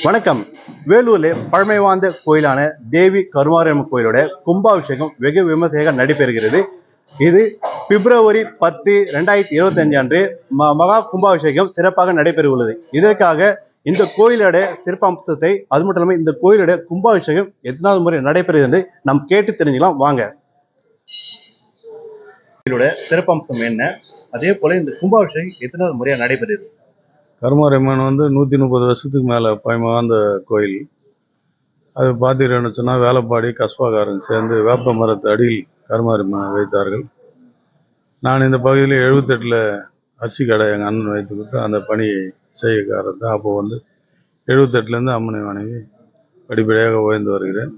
வணக்கம். வேலூர்ல பழமை வாய்ந்த கோயிலான தேவி கருமாரியம்மன் கோயிலோட கும்பாபிஷேகம் வெகு விமர்சையாக நடைபெறுகிறது. இது பிப்ரவரி பத்து ரெண்டாயிரத்தி இருபத்தி அஞ்சு அன்று ம- மகா கும்பாபிஷேகம் சிறப்பாக நடைபெறவுள்ளது. இதற்காக இந்த கோயிலோட சிறப்பம்சத்தை அது மட்டும் இல்லாமல் இந்த கோயிலோட கும்பாபிஷேகம் எத்தனாவது முறை நடைபெறுகிறது என்று நாம் கேட்டு தெரிஞ்சுக்கலாம். வாங்க. இதோட சிறப்பம்சம் என்ன? அதே போல இந்த கும்பாபிஷேகம் எத்தனாவது முறையாக நடைபெறுது கருமாரியம்மன் வந்து நூற்றி முப்பது வருஷத்துக்கு மேலே பழமைவாய்ந்த கோயில். அது பார்த்தீங்கன்னு சொன்னால் வேலைப்பாடி கஸ்பாக்காரங்க சேர்ந்து வேப்ப மரத்து அடியில் கருமாரியம்மனை வைத்தார்கள். நான் இந்த பகுதியில் எழுபத்தெட்டில் அரிசி கடை எங்கள் அண்ணன் வைத்து கொடுத்து அந்த பணியை செய்யக்காரன் தான் அப்போ வந்து எழுபத்தெட்டுலேருந்து அம்மனை வணங்கி படிப்படியாக உயர்ந்து வருகிறேன்.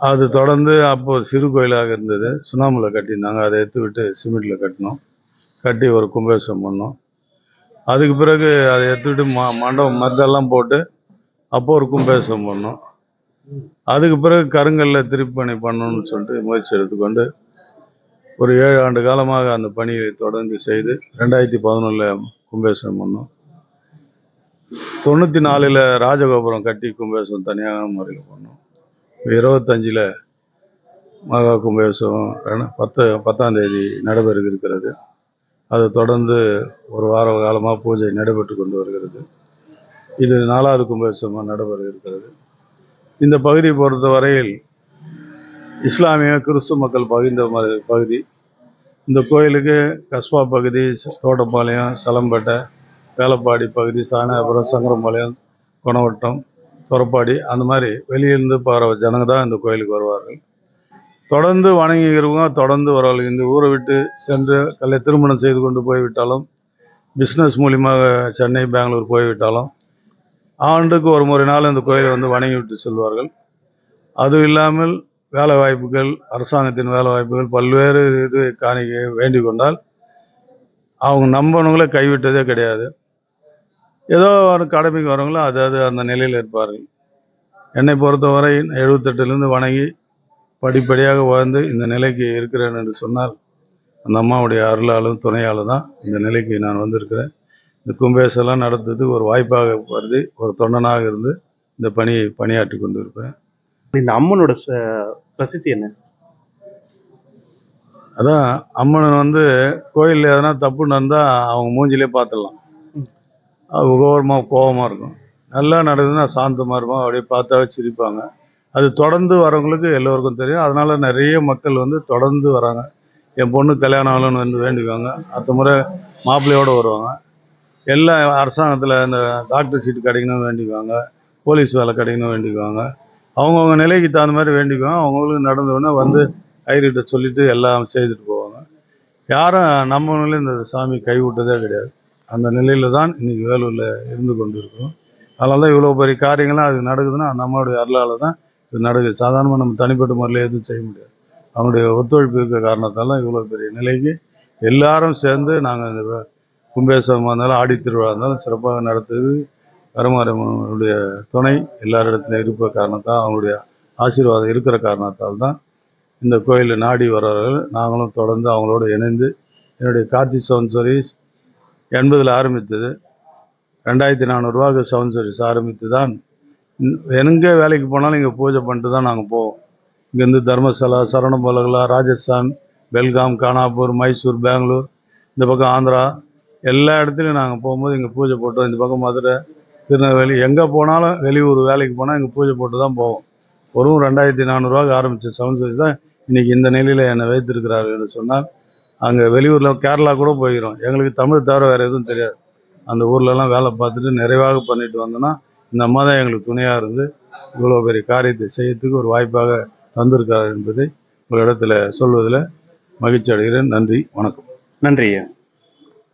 அது தொடர்ந்து அப்போது சிறு கோயிலாக இருந்தது. சுண்ணாம்பில் கட்டியிருந்தாங்க. அதை எடுத்து விட்டு சிமெண்ட்டில் கட்டினோம். கட்டி ஒரு கும்பாபிஷேகம் பண்ணோம். அதுக்கு பிறகு அதை எடுத்துக்கிட்டு ம மண்டபம் மருந்தெல்லாம் போட்டு அப்போ ஒரு கும்பாபிஷேகம் பண்ணோம். அதுக்கு பிறகு கருங்கல்ல திருப்பி பணி பண்ணணும்னு சொல்லிட்டு முயற்சி எடுத்துக்கொண்டு ஒரு ஏழு ஆண்டு காலமாக அந்த பணியை தொடர்ந்து செய்து ரெண்டாயிரத்தி பதினொன்றில் கும்பாபிஷேகம் பண்ணோம். தொண்ணூற்றி நாலில் ராஜகோபுரம் கட்டி கும்பாபிஷேகம் தனியாக முறையில் பண்ணோம். இருபத்தஞ்சில் மகா கும்பாபிஷேகம் பத்து பத்தாம் தேதி நடைபெற இருக்கிறது அது தொடர்ந்து ஒரு வார காலமாக பூஜை நடைபெற்று கொண்டு வருகிறது. இது நாலாவது கும்பாபிஷேகமாக நடைபெற இருக்கிறது. இந்த பகுதியை பொறுத்த வரையில் இஸ்லாமிய கிறிஸ்துவ மக்கள் பகிர்ந்த பகுதி. இந்த கோயிலுக்கு கஸ்பா பகுதி ச- தோட்டப்பாளையம் சலம்பேட்டை வேலப்பாடி பகுதி சாணாபுரம் சங்கரம்பாளையம் கொணவட்டம் தொரப்பாடி அந்த மாதிரி வெளியிலிருந்து போகிற ஜனங்க தான் இந்த கோயிலுக்கு வருவார்கள். தொடர்ந்து வணங்குகிறவங்க தொடர்ந்து வருவார்கள் இந்த ஊரை விட்டு சென்று கல்லை திருமணம் செய்து கொண்டு போய்விட்டாலும் பிஸ்னஸ் மூலியமாக சென்னை பெங்களூர் போய்விட்டாலும் ஆண்டுக்கு ஒரு முறை நாள் இந்த கோயிலை வந்து வணங்கி விட்டு செல்வார்கள். அதுவும் இல்லாமல் வேலை வாய்ப்புகள் அரசாங்கத்தின் வேலை வாய்ப்புகள் பல்வேறு இது காணிக்க வேண்டிக் கொண்டால் அவங்க நம்பணுங்களை கைவிட்டதே கிடையாது. ஏதோ ஒரு கடமைக்கு வரவங்களோ அதாவது அந்த நிலையில் இருப்பார்கள். என்னை பொறுத்தவரை எழுபத்தெட்டுலேருந்து வணங்கி படிப்படியாக வாழ்ந்து இந்த நிலைக்கு இருக்கிறேன் என்று சொன்னால் அந்த அம்மாவுடைய அருளாலும் துணையாலும் தான் இந்த நிலைக்கு நான் வந்திருக்கிறேன். இந்த கும்பேசெல்லாம் நடத்துறதுக்கு ஒரு வாய்ப்பாக வருது. ஒரு தொண்டனாக இருந்து இந்த பணியை பணியாற்றி கொண்டு இருப்பேன் இந்த அம்மனோட ச- பிரசித்தி என்ன? அதான் அம்மன் வந்து கோயிலில் எதனா தப்பு நடந்தால் அவங்க மூஞ்சிலே பார்த்துடலாம். அது கோபமாக கோபமாக இருக்கும். நல்லா நடக்குதுன்னா சாந்தமாக இருக்கும் அப்படியே பார்த்தாவே சிரிப்பாங்க. அது தொடர்ந்து வரவங்களுக்கு எல்லோருக்கும் தெரியும். அதனால் நிறைய மக்கள் வந்து தொடர்ந்து வராங்க. என் பொண்ணு கல்யாணம் ஆகலன்னு வந்து வேண்டிக்குவாங்க. அடுத்த முறை மாப்பிள்ளையோடு வருவாங்க. எல்லா அரசாங்கத்தில் இந்த டாக்டர் சீட்டு கிடைக்கணும்னு வேண்டிக்குவாங்க. போலீஸ் வேலை கிடைக்கணும்னு வேண்டிக்குவாங்க. அவங்கவுங்க நிலைக்கு தகுந்த மாதிரி வேண்டிக்குவாங்க. அவங்களுக்கு நடந்தவுடனே வந்து ஐரிட்ட சொல்லிவிட்டு எல்லாம் செய்துட்டு போவாங்க. யாரும் நம்ம நிலையில் இந்த சாமி கைவிட்டதே கிடையாது. அந்த நிலையில் தான் இன்னைக்கு வேலூரில் இருந்து கொண்டு இருக்கிறோம் அதனால தான் இவ்வளோ பெரிய காரியங்கள்லாம் அது நடக்குதுன்னா நம்மளுடைய அருளால் தான் நடக்குது. சாதாரணமாக நம்ம தனிப்பட்ட முறையில் எதுவும் செய்ய முடியாது. அவங்களுடைய ஒத்துழைப்பு இருக்க காரணத்தால் இவ்வளோ பெரிய நிலைக்கு எல்லாரும் சேர்ந்து நாங்கள் இந்த கும்பேசமாக இருந்தாலும் ஆடி திருவிழா இருந்தாலும் சிறப்பாக நடத்துது. கருமாரியம்மனுடைய துணை எல்லாரிடத்துலையும் இருப்ப காரணத்தால் அவங்களுடைய ஆசீர்வாதம் இருக்கிற காரணத்தால் தான் இந்த கோயிலில் நாடி வர்றவர்கள் நாங்களும் தொடர்ந்து அவங்களோட இணைந்து என்னுடைய கார்த்தி சவுண்ட் சர்வீஸ் எண்பதில் ஆரம்பித்தது. ரெண்டாயிரத்தி நானூறுரூவாக்கு சவுண்ட் சர்வீஸ் ஆரம்பித்து தான் எங்கே வேலைக்கு போனாலும் இங்கே பூஜை பண்ணிட்டு தான் நாங்கள் போவோம். இங்கேருந்து தர்மசாலா சரவணபலகலா ராஜஸ்தான் பெல்காம் கானாப்பூர் மைசூர் பெங்களூர் இந்த பக்கம் ஆந்திரா எல்லா இடத்துலையும் நாங்கள் போகும்போது இங்கே பூஜை போட்டோம் இந்த பக்கம் மதுரை திருநெல்வேலி எங்கே போனாலும் வெளியூர் வேலைக்கு போனால் இங்கே பூஜை போட்டு தான் போவோம். ஒரு ரெண்டாயிரத்தி நானூறுரூவாக்கு ஆரம்பித்த சவுண்ட் சர்வீஸ் தான் இன்றைக்கி இந்த நிலையில் என்னை வைத்திருக்கிறாருன்னு என்று சொன்னால் அங்கே வெளியூரில் கேரளா கூட போயிடும் எங்களுக்கு தமிழ் தவிர வேறு எதுவும் தெரியாது. அந்த ஊர்லலாம் வேலை பார்த்துட்டு நிறைவாக பண்ணிட்டு வந்தோன்னா இந்த அம்மா தான் எங்களுக்கு துணையாக இருந்து இவ்வளோ பெரிய காரியத்தை செய்யறதுக்கு ஒரு வாய்ப்பாக தந்திருக்கார் என்பதை உங்களிடத்தில் சொல்வதில் மகிழ்ச்சி அடைகிறேன். நன்றி வணக்கம். நன்றி